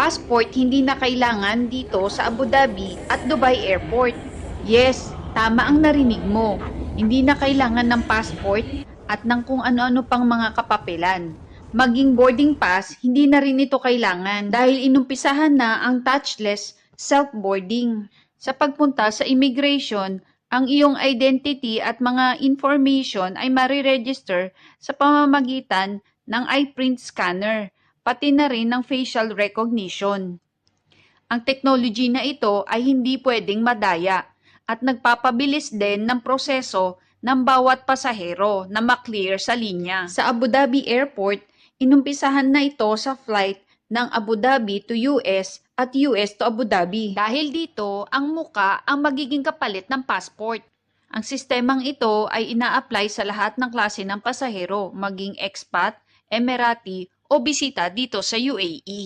passport hindi na kailangan dito sa Abu Dhabi at Dubai Airport. Yes, tama ang narinig mo. Hindi na kailangan ng passport at ng kung ano-ano pang mga kapapelan. Maging boarding pass, hindi na rin ito kailangan dahil inumpisahan na ang touchless self-boarding. Sa pagpunta sa immigration, ang iyong identity at mga information ay mariregister sa pamamagitan ng iPrint scanner, pati na rin ng facial recognition. Ang technology na ito ay hindi pwedeng madaya at nagpapabilis din ng proseso ng bawat pasahero na maklear sa linya. Sa Abu Dhabi Airport, inumpisahan na ito sa flight ng Abu Dhabi to US at US to Abu Dhabi. Dahil dito, ang muka ang magiging kapalit ng passport. Ang sistemang ito ay ina-apply sa lahat ng klase ng pasahero, maging expat, Emirati o bisita dito sa UAE.